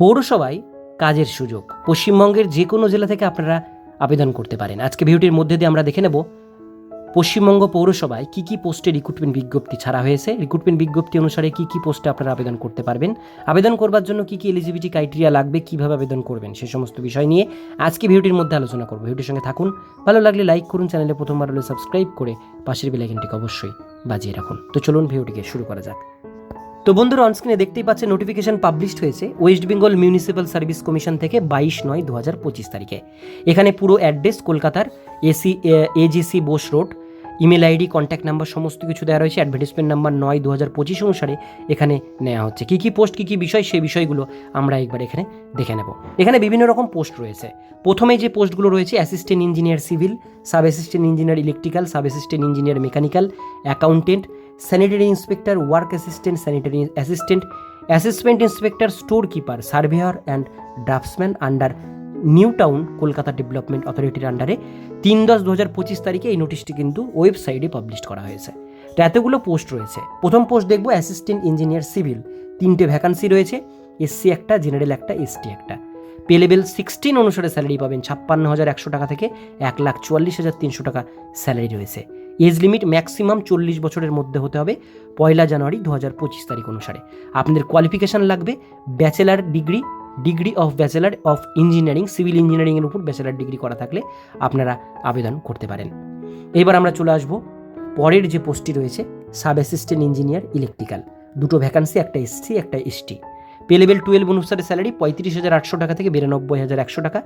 পৌরসভায় কাজের সুযোগ। পশ্চিমবঙ্গের যে কোনো জেলা থেকে আপনারা আবেদন করতে পারেন। আজকে ভিডিওটির মধ্যে দিয়ে আমরা দেখে নেব পশ্চিমবঙ্গ পৌরসভায় কী কী পোস্টে রিক্রুটমেন্ট বিজ্ঞপ্তি ছাড়া হয়েছে। রিক্রুটমেন্ট বিজ্ঞপ্তি অনুসারে কী কী পোস্টে আপনারা আবেদন করতে পারবেন। আবেদন করবার জন্য কী কী এলিজিবিলিটি ক্রাইটেরিয়া লাগবে, কীভাবে আবেদন করবেন, সে সমস্ত বিষয় নিয়ে আজকে ভিডিওটির মধ্যে আলোচনা করব। ভিডিওর সঙ্গে থাকুন। ভালো লাগলে লাইক করুন চ্যানেলে প্রথমবার হলে সাবস্ক্রাইব করে পাশের বেলাইকনটিকে অবশ্যই বাজিয়ে রাখুন। তো চলুন ভিডিওটিকে শুরু করা যাক। তো বন্ধুরা অনস্ক্রিনে দেখতেই পাচ্ছেন নোটিফিকেশন পাবলিশড হয়েছে West Bengal municipal service commission থেকে বাইশ নয় দু হাজার পঁচিশ তারিখে। এখানে পুরো অ্যাড্রেস কলকাতার AC AJC Bose road email ID contact number সমস্ত কিছু দেওয়া রয়েছে অ্যাডভার্টিসমেন্ট নাম্বার নয় দু হাজার পঁচিশ অনুসারে এখানে নেওয়া হচ্ছে। কী কী পোস্ট কী কী বিষয়, সেই বিষয়গুলো আমরা একবার এখানে দেখে নেব। এখানে বিভিন্ন রকম পোস্ট রয়েছে। প্রথমে যে পোস্টগুলো রয়েছে assistant engineer civil sub assistant engineer electrical sub assistant engineer mechanical accountant sanitary inspector work assistant sanitary assistant assistant inspector store keeper surveyor and draftsman under New Town Kolkata Development অথরিটির আন্ডারে তিন দশ দু হাজার পঁচিশ তারিখে এই নোটিশটি কিন্তু ওয়েবসাইটে পাবলিশ করা হয়েছে। তো এতগুলো পোস্ট রয়েছে। প্রথম পোস্ট দেখব অ্যাসিস্ট্যান্ট ইঞ্জিনিয়ার সিভিল তিনটে ভ্যাকান্সি রয়েছে এসসি একটা জেনারেল একটা এসটি একটা। পে লেভেল সিক্সটিন অনুসারে স্যালারি পাবেন, ছাপ্পান্ন হাজার একশো টাকা থেকে এক লাখ চুয়াল্লিশ হাজার তিনশো টাকা স্যালারি রয়েছে। এজ লিমিট ম্যাক্সিমাম চল্লিশ বছরের মধ্যে হতে হবে পয়লা জানুয়ারি দু হাজার পঁচিশ তারিখ অনুসারে। আপনাদের কোয়ালিফিকেশান লাগবে bachelor degree degree of bachelor of engineering civil ইঞ্জিনিয়ারিংয়ের উপর ব্যাচেলার ডিগ্রি করা থাকলে আপনারা আবেদন করতে পারেন। এবার আমরা চলে আসব পরের যে পোস্টটি রয়েছে সাব অ্যাসিস্ট্যান্ট ইঞ্জিনিয়ার ইলেকট্রিক্যাল দুটো ভ্যাকান্সি একটা এসসি একটা এসটি পে লেভেল টুয়েলভ অনুসারে স্যালারি পঁয়ত্রিশ হাজার আটশো টাকা থেকে বিরানব্বই হাজার একশো টাকা।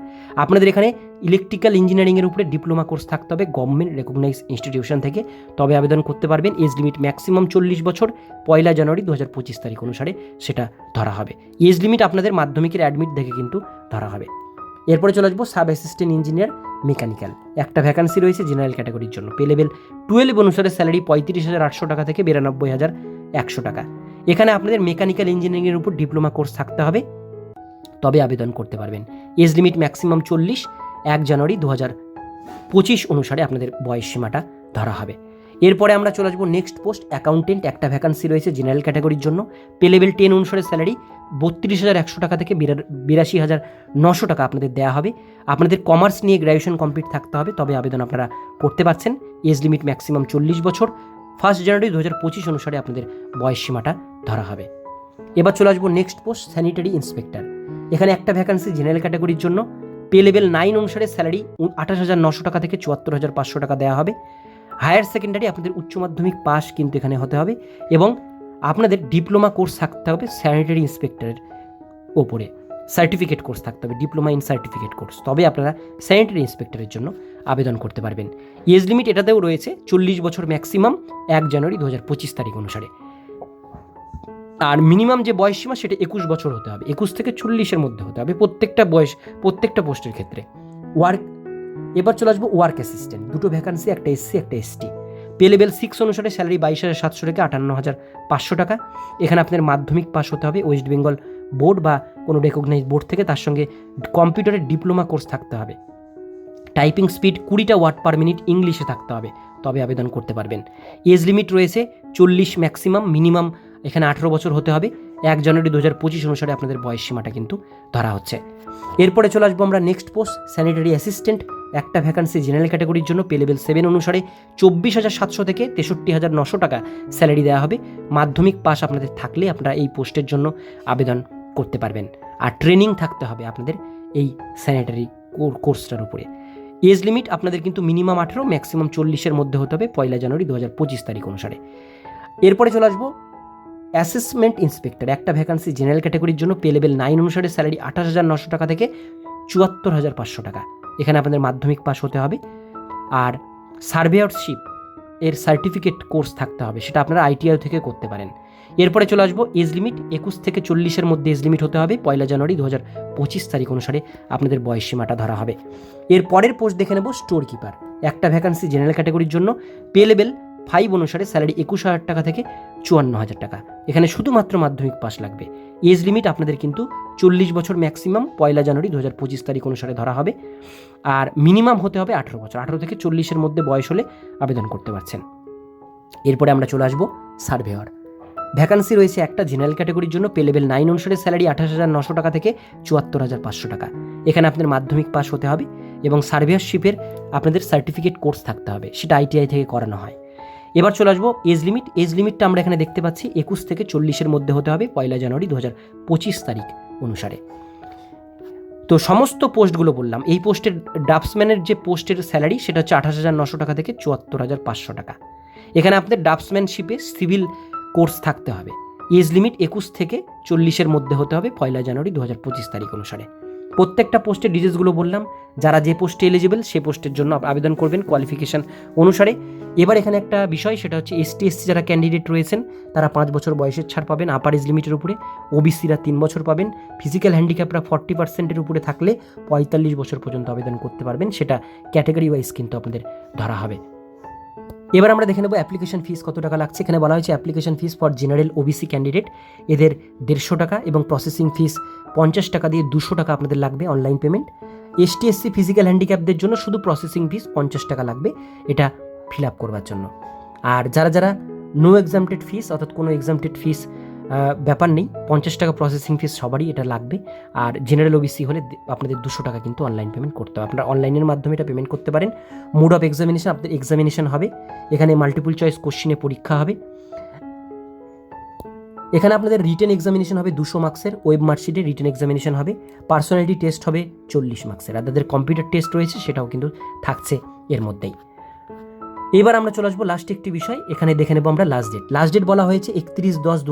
আপনাদের এখানে ইলেকট্রিক্যাল ইঞ্জিনিয়ারিংয়ের উপরে ডিপ্লোমা কোর্স থাকতে হবে গভর্নমেন্ট রেকগনাইজ ইনস্টিটিউশন থেকে। তবে আবেদন করতে পারবেন এজ লিমিট ম্যাক্সিমাম চল্লিশ বছর, পয়লা জানুয়ারি দু হাজার পঁচিশ তারিখ অনুসারে সেটা ধরা হবে। এজ লিমিট আপনাদের মাধ্যমিকের অ্যাডমিট দেখে কিন্তু ধরা হবে। এরপরে চলে আসব সাব অ্যাসিস্ট্যান্ট ইঞ্জিনিয়ার মেকানিক্যাল একটা ভ্যাকান্সি রয়েছে জেনারেল ক্যাটাগরির জন্য। পে লেভেল টুয়েলভ অনুসারে স্যালারি পঁয়ত্রিশ হাজার আটশো টাকা থেকে বিরানব্বই হাজার একশো টাকা। এখানে আপনাদের মেকানিক্যাল ইঞ্জিনিয়ারিংয়ের উপর ডিপ্লোমা কোর্স থাকতে হবে। তবে আবেদন করতে পারবেন। এজ লিমিট ম্যাক্সিমাম চল্লিশ, এক জানুয়ারি দু হাজার পঁচিশ অনুসারে আপনাদের বয়স সীমাটা ধরা হবে। এরপরে আমরা চলে আসব নেক্সট পোস্ট অ্যাকাউন্টেন্ট একটা ভ্যাকান্সি রয়েছে জেনারেল ক্যাটাগরির জন্য। পে লেভেল টেন অনুসারে স্যালারি বত্রিশ হাজার একশো টাকা থেকে বিরা- বিরাশি হাজার নশো টাকা আপনাদের দেওয়া হবে। আপনাদের কমার্স নিয়ে গ্র্যাজুয়েশন কমপ্লিট থাকতে হবে, তবে আবেদন আপনারা করতে পারছেন। এজ লিমিট ম্যাক্সিমাম চল্লিশ বছর ফার্স্ট জানুয়ারি দু হাজার পঁচিশ অনুসারে আপনাদের বয়স সীমাটা ধরা হবে। এবার চলে আসব নেক্সট পোস্ট স্যানিটারি ইন্সপেক্টর এখানে একটা ভ্যাকান্সি জেনারেল ক্যাটাগরির জন্য। পে লেভেল নাইন অনুসারে স্যালারি আঠাশ হাজার নশো টাকা থেকে চুয়াত্তর হাজার পাঁচশো টাকা দেওয়া হবে। হায়ার সেকেন্ডারি আপনাদের উচ্চ মাধ্যমিক পাস কিন্তু এখানে হতে হবে এবং আপনাদের ডিপ্লোমা কোর্স থাকতে হবে স্যানিটারি ইন্সপেক্টরের ওপরে। সার্টিফিকেট কোর্স থাকতে হবে ডিপ্লোমা ইন সার্টিফিকেট কোর্স তবে আপনারা স্যানিটারি ইন্সপেক্টরের জন্য আবেদন করতে পারবেন। এজ লিমিট এটাতেও রয়েছে, চল্লিশ বছর ম্যাক্সিমাম এক জানুয়ারি দু পঁচিশ তারিখ অনুসারে। আর মিনিমাম যে বয়স সীমা সেটা একুশ বছর হতে হবে। একুশ থেকে চল্লিশের মধ্যে হতে হবে প্রত্যেকটা বয়স, প্রত্যেকটা পোস্টের ক্ষেত্রে। ওয়ার্ক এবার চলে আসব ওয়ার্ক অ্যাসিস্ট্যান্ট দুটো ভ্যাকান্সি একটা এসসি একটা এসটি পে লেভেল সিক্স অনুসারে স্যালারি বাইশ হাজার সাতশো থেকে আটান্ন হাজার পাঁচশো টাকা। এখানে আপনার মাধ্যমিক পাস হতে হবে ওয়েস্ট বেঙ্গল বোর্ড বা কোনো রেকগনাইজ বোর্ড থেকে। তার সঙ্গে কম্পিউটারের ডিপ্লোমা কোর্স থাকতে হবে। টাইপিং স্পিড কুড়িটা ওয়ার্ড পার মিনিট ইংলিশে থাকতে হবে। তবে আবেদন করতে পারবেন। এজ লিমিট রয়েছে চল্লিশ ম্যাক্সিমাম মিনিমাম এখানে আঠেরো বছর হতে হবে। এক জানুয়ারি দু হাজার পঁচিশ অনুসারে আপনাদের বয়স সীমাটা কিন্তু ধরা হচ্ছে। এরপরে চলে আসব আমরা নেক্সট পোস্ট স্যানিটারি অ্যাসিস্ট্যান্ট একটা ভ্যাকান্সি জেনারেল ক্যাটাগরির জন্য পে লেভেল সেভেন অনুসারে চব্বিশ হাজার সাতশো থেকে তেষট্টি হাজার নশো টাকা স্যালারি দেওয়া হবে। মাধ্যমিক পাস আপনাদের থাকলে আপনারা এই পোস্টের জন্য আবেদন করতে পারবেন। আর ট্রেনিং থাকতে হবে আপনাদের এই স্যানিটারি কোর্সটার উপরে। এজ লিমিট আপনাদের কিন্তু মিনিমাম আঠেরো ম্যাক্সিমাম চল্লিশের মধ্যে হতে হবে, পয়লা জানুয়ারি দু হাজার পঁচিশ তারিখ অনুসারে। এরপরে চলে আসব অ্যাসেসমেন্ট ইন্সপেক্টর, একটা ভ্যাকান্সি জেনারেল ক্যাটাগরির জন্য পে লেভেল নাইন অনুসারে স্যালারি আঠাশ হাজার নশো টাকা থেকে চুয়াত্তর হাজার পাঁচশো টাকা। এখানে আপনাদের মাধ্যমিক পাস হতে হবে। আর সার্ভেয়ারশিপ এর সার্টিফিকেট কোর্স থাকতে হবে, সেটা আপনারা আইটিআই থেকে করতে পারেন। এরপরে চলে আসব এজ লিমিট একুশ থেকে চল্লিশের মধ্যে এজ লিমিট হতে হবে, পয়লা জানুয়ারি দু হাজার পঁচিশ তারিখ অনুসারে আপনাদের বয়স সীমাটা ধরা হবে। এর পরের পোস্ট দেখে নেব স্টোর কিপার একটা ভ্যাকান্সি জেনারেল ক্যাটাগরির জন্য পে লেভেল ফাইভ অনুসারে স্যালারি একুশ হাজার টাকা থেকে চুয়ান্ন হাজার টাকা। এখানে শুধুমাত্র মাধ্যমিক পাস লাগবে। এজ লিমিট আপনাদের কিন্তু চল্লিশ বছর ম্যাক্সিমাম পয়লা জানুয়ারি দু হাজার পঁচিশ তারিখ অনুসারে ধরা হবে। আর মিনিমাম হতে হবে আঠেরো বছর। আঠেরো থেকে চল্লিশের মধ্যে বয়স হলে আবেদন করতে পারছেন। এরপরে আমরা চলে আসব সার্ভেয়ার। ভ্যাকান্সি রয়েছে একটা জেনারেল ক্যাটাগরির জন্য। পে লেভেল নাইন অনুসারে স্যালারি আঠাশ হাজার নশো টাকা থেকে চুয়াত্তর হাজার পাঁচশো টাকা। এখানে আপনাদের মাধ্যমিক পাস হতে হবে এবং সার্ভিয়ারশিপের আপনাদের সার্টিফিকেট কোর্স থাকতে হবে। সেটা আইটিআই থেকে করানো হয়। এবার চলে আসব এজ লিমিট এজ লিমিটটা আমরা এখানে দেখতে পাচ্ছি একুশ থেকে চল্লিশের মধ্যে হতে হবে পয়লা জানুয়ারি দু হাজার পঁচিশ তারিখ অনুসারে। তো সমস্ত পোস্টগুলো বললাম, এই পোস্টের ড্রাফটসম্যানের যে পোস্টের স্যালারি সেটা হচ্ছে আঠাশ হাজার নশো টাকা থেকে চুয়াত্তর হাজার পাঁচশো টাকা। এখানে আপনাদের ড্রাফটসম্যানশিপে সিভিল কোর্স থাকতে হবে। এজ লিমিট একুশ থেকে চল্লিশের মধ্যে হতে হবে পয়লা জানুয়ারি দু হাজার পঁচিশ তারিখ অনুসারে। প্রত্যেকটা পোস্টের ডিটেলসগুলো বললাম। যারা যে পোস্টে এলিজিবল সে পোস্টের জন্য আবেদন করবেন কোয়ালিফিকেশন অনুসারে। এবার এখানে একটা বিষয়, সেটা হচ্ছে এসটি এসসি যারা ক্যান্ডিডেট রয়েছেন, তারা পাঁচ বছর বয়সের ছাড় পাবেন আপার এজ লিমিটের উপরে। ওবিসিরা তিন বছর পাবেন ফিজিক্যাল হ্যান্ডিক্যাপরা ফর্টি পার্সেন্টের উপরে থাকলে পঁয়তাল্লিশ বছর পর্যন্ত আবেদন করতে পারবেন, সেটা ক্যাটাগরি ওয়াইজ কিন্তু আপনাদের ধরা হবে। এবার আমরা দেখে নেব অ্যাপ্লিকেশন ফিস কত টাকা লাগছে। এখানে বলা হয়েছে application fees for general OBC candidate এদের দেড়শো টাকা এবং প্রসেসিং ফিস পঞ্চাশ টাকা দিয়ে দুশো টাকা আপনাদের লাগবে online payment ST SC physical হ্যান্ডিক্যাপদের জন্য শুধু প্রসেসিং ফিস পঞ্চাশ টাকা লাগবে। এটা ফিল আপ করবার জন্য। আর যারা যারা নো এক্সামটেড ফিস অর্থাৎ কোনো এক্সামটেড ফিস ব্যাপার নেই, পঞ্চাশ টাকা প্রসেসিং ফিস সবারই এটা লাগবে। আর জেনারেল ওবিসি হলে আপনাদের দুশো টাকা কিন্তু অনলাইন পেমেন্ট করতে হবে। আপনারা অনলাইনের মাধ্যমে এটা পেমেন্ট করতে পারেন। মোড অফ এক্সামিনেশন আপনাদের এক্সামিনেশন হবে। এখানে মাল্টিপল চয়েস কোশ্চিনে পরীক্ষা হবে। এখানে আপনাদের রিটেন এক্সামিনেশন হবে দুশো মার্কসের ওয়েব মার্কশিটে রিটেন এক্সামিনেশন হবে। পার্সোনালিটি টেস্ট হবে চল্লিশ মার্কসের আর তাদের কম্পিউটার টেস্ট রয়েছে, সেটাও কিন্তু থাকছে এর মধ্যেই। এবার আমরা চলে আসব লাস্ট একটি বিষয়, এখানে দেখে নেব আমরা লাস্ট ডেট লাস্ট ডেট বলা হয়েছে একত্রিশ দশ দু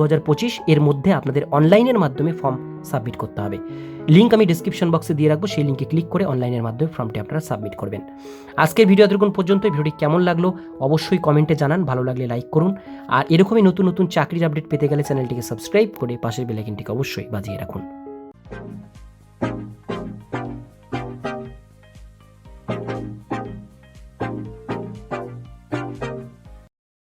এর মধ্যে আপনাদের অনলাইনের মাধ্যমে ফর্ম সাবমিট করতে হবে। লিঙ্ক আমি ডিসক্রিপশন বক্সে দিয়ে রাখব, সেই লিঙ্কে ক্লিক করে অনলাইনের মাধ্যমে ফর্মটি আপনারা সাবমিট করবেন। আজকের ভিডিও এতক্ষণ পর্যন্ত, এই ভিডিওটি কেমন লাগল অবশ্যই কমেন্টে জানান, ভালো লাগলে লাইক করুন। আর এরকমই নতুন নতুন চাকরির আপডেট পেতে গেলে চ্যানেলটিকে সাবস্ক্রাইব করে পাশের বেলাইকিনটিকে অবশ্যই বাজিয়ে রাখুন।